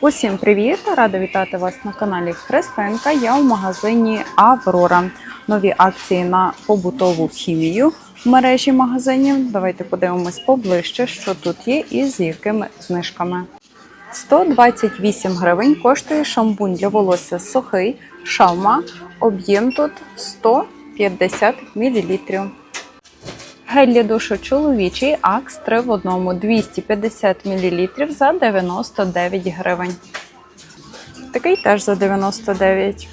Усім привіт! Рада вітати вас на каналі Христинка. Я у магазині Аврора. Нові акції на побутову хімію в мережі магазинів. Давайте подивимось поближче, що тут є і з якими знижками. 128 гривень коштує шампунь для волосся сухий, шалма. Об'єм тут 150 мл. Гель для душу чоловічий Акс 3 в одному 250 мл за 99 гривень. Такий теж за 99.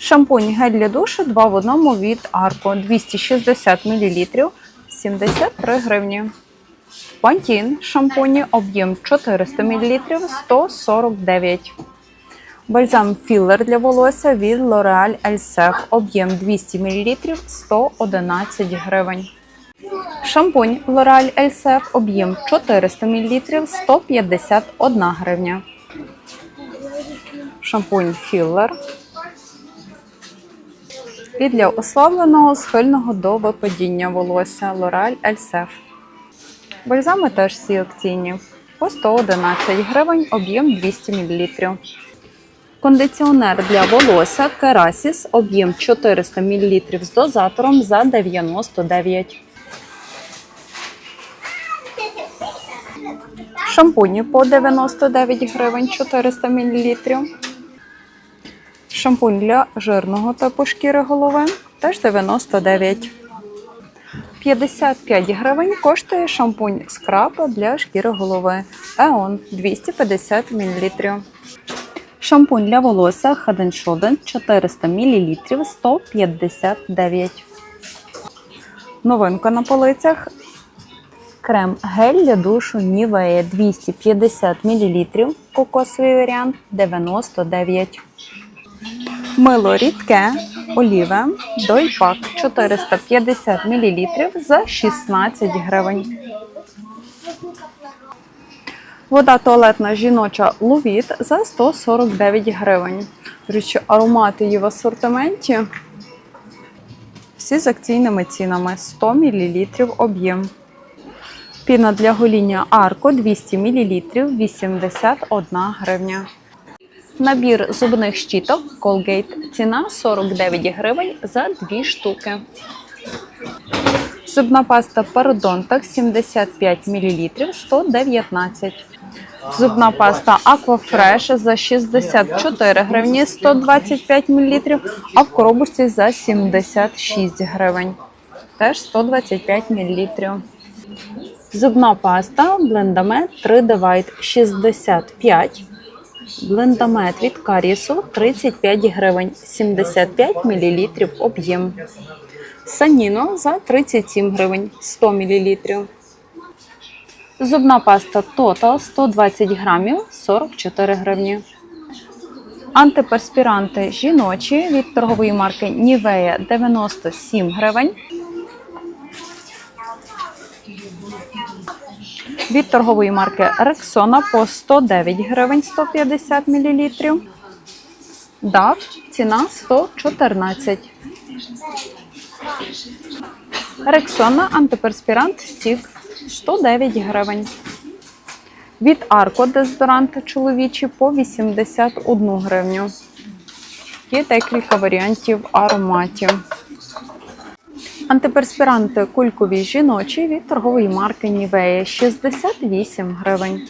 Шампунь гель для душу 2 в одному від Арко 260 мл 73 гривні. Пантін шампуні об'єм 400 мл 149 Бальзам філер для волосся від L'Oreal Elsef. Об'єм 200 мл 111 гривень. Шампунь L'Oreal Elsef. Об'єм 400 мл 151 гривня. Шампунь філер. І для ослабленого схильного до випадіння волосся L'Oreal Elsef. Бальзами теж всі акційні. По 111 гривень, об'єм 200 мл. Кондиціонер для волосся Керасіс, об'єм 400 мл з дозатором за 99. Шампуні по 99 гривень 400 мл. Шампунь для жирного типу шкіри голови теж 99. 55 гривень коштує шампунь скраб для шкіри голови Еон 250 мл. Шампунь для волосся Head Shoulder 400 мл 159. Новинка на полицях. Крем гель для душу Nivea 250 мл. Кокосовий варіант 99. Мило рідке оліве Дойпак 450 мл за 16 гривень. Вода туалетна жіноча Лувіт за 149 гривень. Речі, аромати є в асортименті. Всі з акційними цінами 100 мл об'єм. Піна для гоління Арко 200 мл 81 гривня. Набір зубних щіток Colgate. Ціна 49 гривень за 2 штуки. Зубна паста Пародонтах 75 мл 119. Зубна паста Aquafresh за 64 гривні 125 мл, а в коробочці за 76 гривень. Теж 125 мл. Зубна паста Blendamed 3 Divide 65. Блендамет від Карісу 35 гривень, 75 мл об'єм. Саніно за 37 гривень 100 мл. Зубна паста Total 120 грамів 44 гривні. Антиперспіранти жіночі від торгової марки Nivea 97 гривень. Від торгової марки Rexona по 109 гривень 150 мл. DAF ціна 114. Рексона антиперспірант стік 109 гривень. Від Арко дезодорант чоловічий по 81 гривню. Є декілька варіантів ароматів. Антиперспіранти кулькові жіночі від торгової марки Нівея 68 гривень.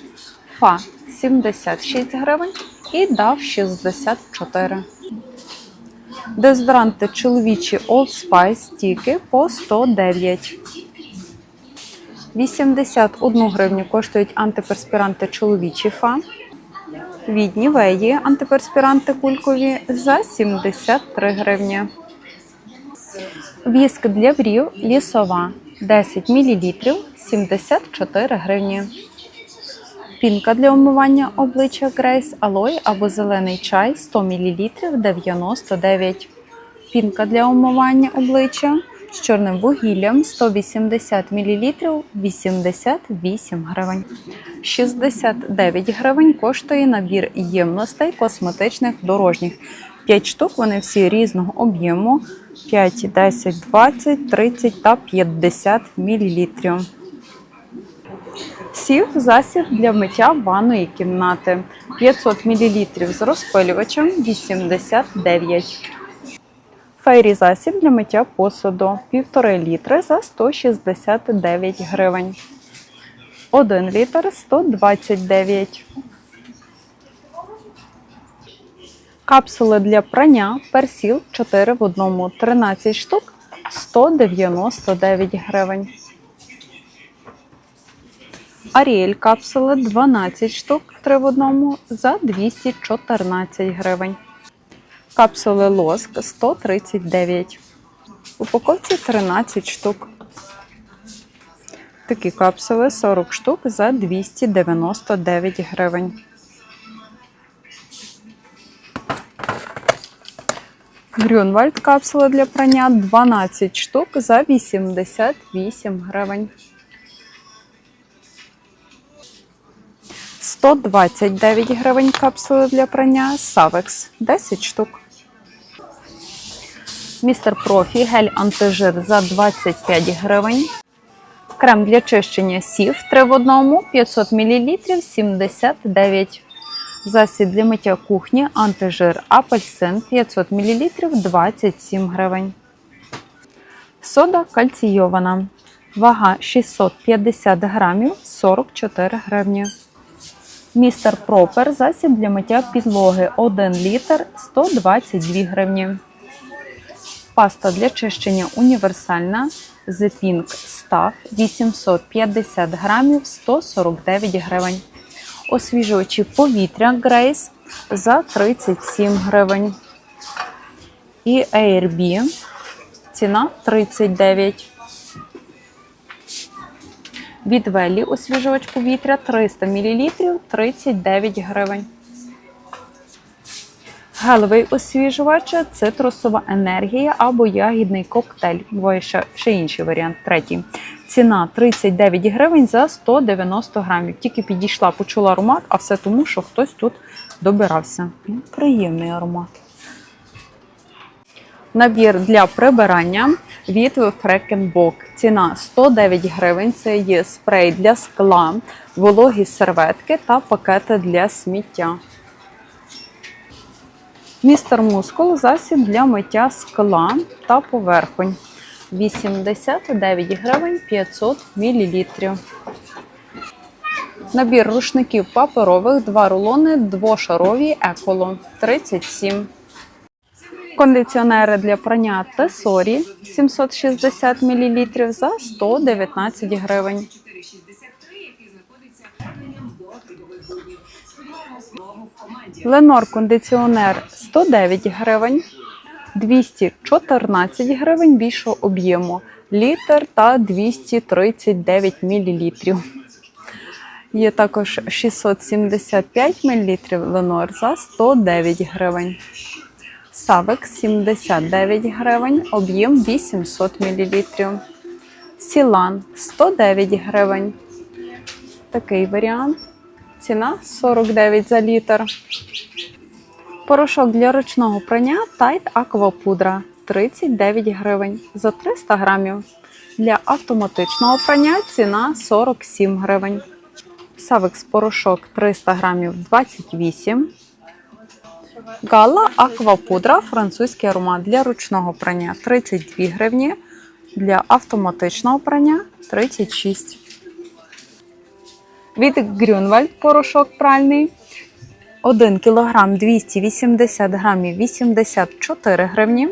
Фа 76 гривень і DAF 64. Дезодоранти чоловічі Old Spice стіки по 109. 81 гривню коштують антиперспіранти чоловічі фа. Від Нівеї антиперспіранти кулькові за 73 гривні. Віск для брів лісова 10 мл 74 гривні. Пінка для умивання обличчя Грейс Алой або зелений чай 100 мл 99. Пінка для умивання обличчя з чорним вугіллям 180 мл 88 гривень. 69 гривень коштує набір ємностей косметичних дорожніх. 5 штук, вони всі різного об'єму 5, 10, 20, 30 та 50 мл. Сів засіб для миття ванної кімнати 500 мл з розпилювачем 89. Фейрі засіб для миття посуду 1,5 літри за 169 гривень. 1 літр 129. Капсули для прання персіл 4 в одному 13 штук 199 гривень. Аріель капсули 12 штук 3 в одному за 214 гривень. Капсули лоск 139. В упаковці 13 штук. Такі капсули 40 штук за 299 гривень. Грюнвальд капсули для прання 12 штук за 88 гривень. 129 гривень капсули для прання Савекс 10 штук. Містер Профі гель антижир за 25 гривень. Крем для чищення сів 3 в одному 500 мл 79. Засіб для миття кухні антижир апельсин 500 мл 27 гривень. Сода кальційована. Вага 650 грамів 44 гривні. Містер Пропер засіб для миття підлоги 1 літр 122 гривні. Паста для чищення універсальна The Pink Stuff 850 грамів 149 гривень. Освіжувачі повітря Grace за 37 гривень. І AirB ціна 39. Від Велі освіжувач повітря 300 мл 39 гривень. Гелевий освіжувач цитрусова енергія або ягідний коктейль. Буває ще, ще інший варіант, третій. Ціна 39 гривень за 190 грамів. Тільки підійшла, почула аромат, а все тому, що хтось тут добирався. Приємний аромат. Набір для прибирання від Фрекенбок. Ціна 109 гривень. Це є спрей для скла, вологі серветки та пакети для сміття. Містер Мускул засіб для миття скла та поверхонь. 89 гривень 500 мл. Nабір рушників паперових, два рулони, двошарові еколо 37. Кондиціонери для прання Тесорі 760 мл за 119 гривень. Ленор кондиціонер 109 гривень, 214 гривень більшого об'єму, літр та 239 мл. Є також 675 мл Ленор за 109 гривень. Савек 79 гривень, об'єм 800 мл. Сілан 109 гривень. Такий варіант. Ціна 49 за літр. Порошок для ручного прання Tide Pudra 39 гривень за 300 грамів. Для автоматичного прання ціна 47 гривень. Савекс порошок 300 грамів 28. Гала Аквапудра французький аромат для ручного прання 32 гривні. Для автоматичного прання 36. Від Grünwald порошок пральний 1 кг 280 грамів 84 гривні.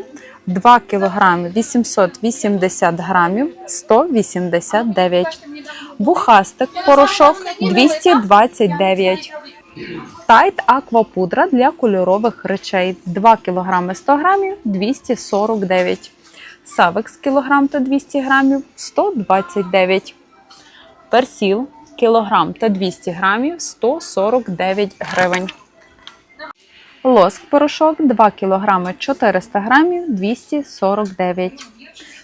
2 кг 880 грамів 189. Бухастик порошок 229. Тайт аквапудра для кольорових речей 2 кг 100 грамів 249. Савекс кілограм та 200 грамів 129. Персіл кілограм та 200 грамів 149 гривень. Лоск порошок 2 кг 400 грамів 249.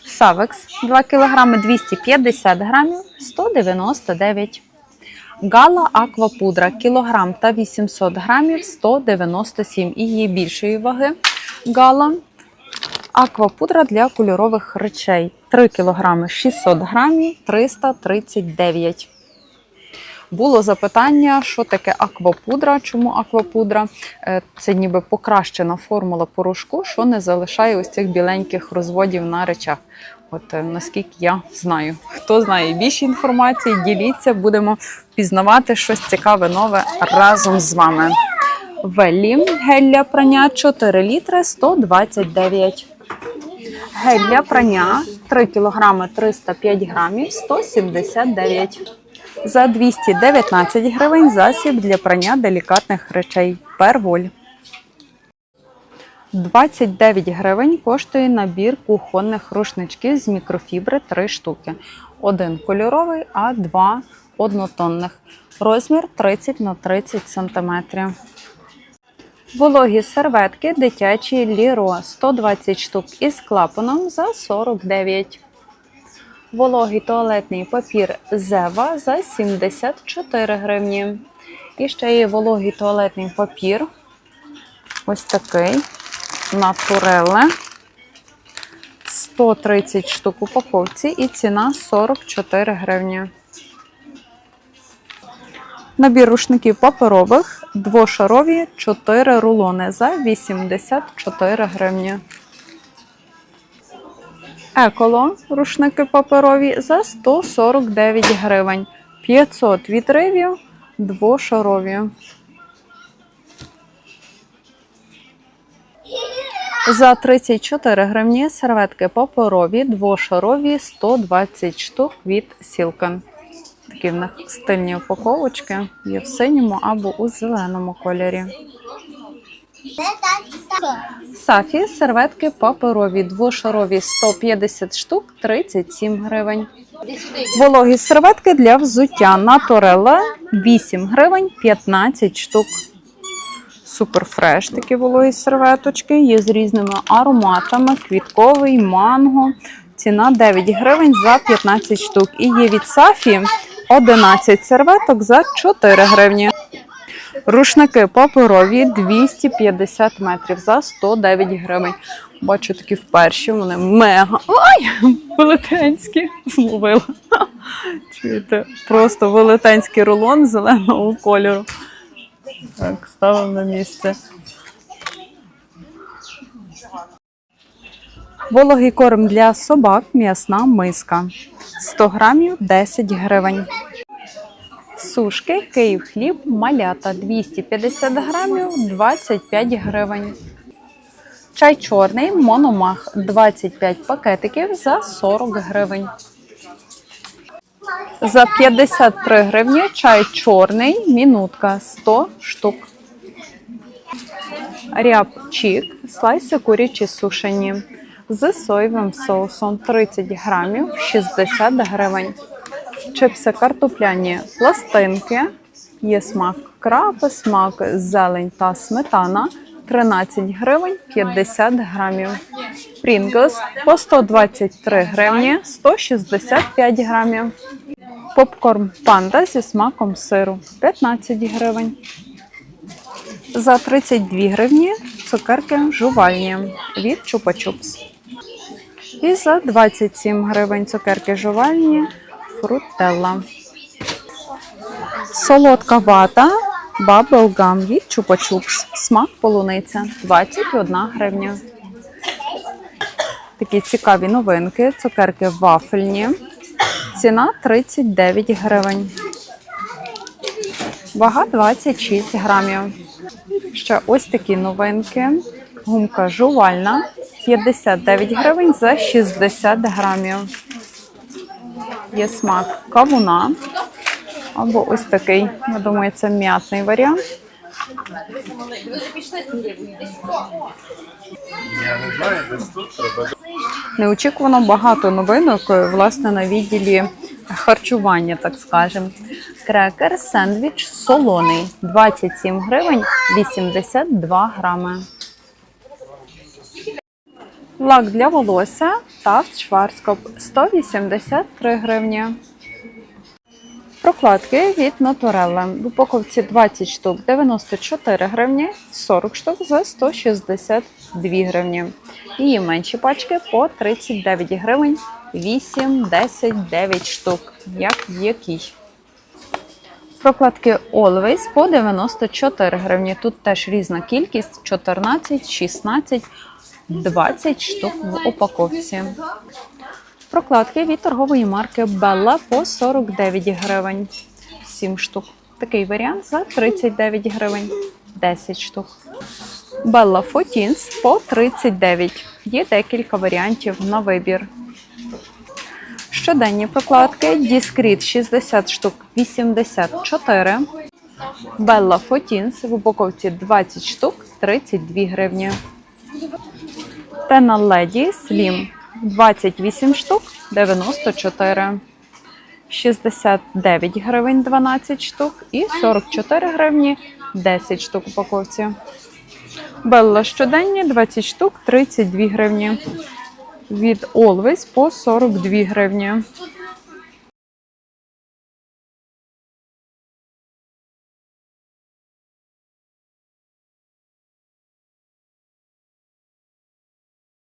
Савекс 2 кг 250 грамів 199. Гала аквапудра кілограм та 800 грамів 197 і її більшої ваги. Гала аквапудра для кольорових речей 3 кг 600 грамів 339. Було запитання, що таке аквапудра. Чому аквапудра? Е, Це ніби покращена формула порошку, що не залишає ось цих біленьких розводів на речах. От е, наскільки я знаю. Хто знає більше інформації, діліться, будемо пізнавати щось цікаве нове разом з вами. Велі гель для прання 4 літри 129. Гель для прання 3 кг 305 грамів 179. За 219 гривень засіб для прання делікатних речей. Перволь. 29 гривень коштує набір кухонних рушничків з мікрофібри 3 штуки. Один кольоровий, а два однотонних. Розмір 30 на 30 см. Вологі серветки дитячі Ліро 120 штук із клапаном за 49. Вологий туалетний папір Зева за 74 гривні. І ще є вологий туалетний папір. Ось такий. Натуреле. 130 штук упаковці і ціна 44 гривні. Набір рушників паперових, двошарові 4 рулони за 84 гривні. Еколо рушники паперові за 149 гривень. 500 відривів двошарові. За 34 гривні серветки паперові, двошарові 120 штук від Silken. Такі в них стильні упаковочки є в синьому або у зеленому кольорі. Сафі серветки паперові, двошарові 150 штук 37 гривень. Вологі серветки для взуття Наторелла 8 гривень 15 штук. Супер фреш такі вологі серветочки. Є з різними ароматами: квітковий, манго. Ціна 9 гривень за 15 штук. І є від Сафі 11 серветок за 4 гривні. Рушники паперові 250 метрів за 109 гривень. Бачу такі вперше, вони мега. Ой, велетенські. Зловила. Чуєте? Просто велетенський рулон зеленого кольору. Так, ставимо на місце. Вологий корм для собак, м'ясна миска. 100 грамів 10 гривень. Сушки, Київ хліб, малята 250 грамів 25 гривень. Чай чорний, мономах 25 пакетиків за 40 гривень. За 53 гривні чай чорний, мінутка 100 штук. Ряб чік, слайси курячі сушені з соєвим соусом 30 грамів 60 гривень. Чипси картопляні пластинки. Є смак крапи, смак зелень та сметана 13 гривень 50 грамів. Прінглс по 123 гривні 165 грамів. Попкорн панда зі смаком сиру 15 гривень. За 32 гривні цукерки жувальні від Чупа-Чупс. І за 27 гривень цукерки жувальні фрутелла. Солодка вата Bubble Gum від Чупа-Чупс. Смак полуниця 21 гривня. Такі цікаві новинки. Цукерки вафельні. Ціна 39 гривень. Вага 26 грамів. Ще ось такі новинки. Гумка жувальна 59 гривень за 60 грамів. Є смак кавуна. Або ось такий, я думаю, це м'ятний варіант. Неочікувано багато новинок, власне, на відділі харчування, так скажемо. Крекер, сендвіч солоний 27 гривень 82 грами. Лак для волосся Taft Schwarzkopf 183 гривні. Прокладки від Naturella. В упаковці 20 штук 94 гривні, 40 штук за 162 гривні. І менші пачки по 39 гривень, 8, 10, 9 штук. Як який. Прокладки Always по 94 гривні. Тут теж різна кількість: 14, 16, 20 штук в упаковці. Прокладки від торгової марки Bella по 49 гривень. 7 штук. Такий варіант за 39 гривень. 10 штук. Bella Footins по 39. Є декілька варіантів на вибір. Щоденні прокладки Discreet 60 штук 84. Bella Footins в упаковці 20 штук 32 гривні. Тена Леді Slim 28 штук 94. 69 гривень 12 штук і 44 гривні 10 штук упаковці. Белла щоденні 20 штук 32 гривні. Від Always по 42 гривні.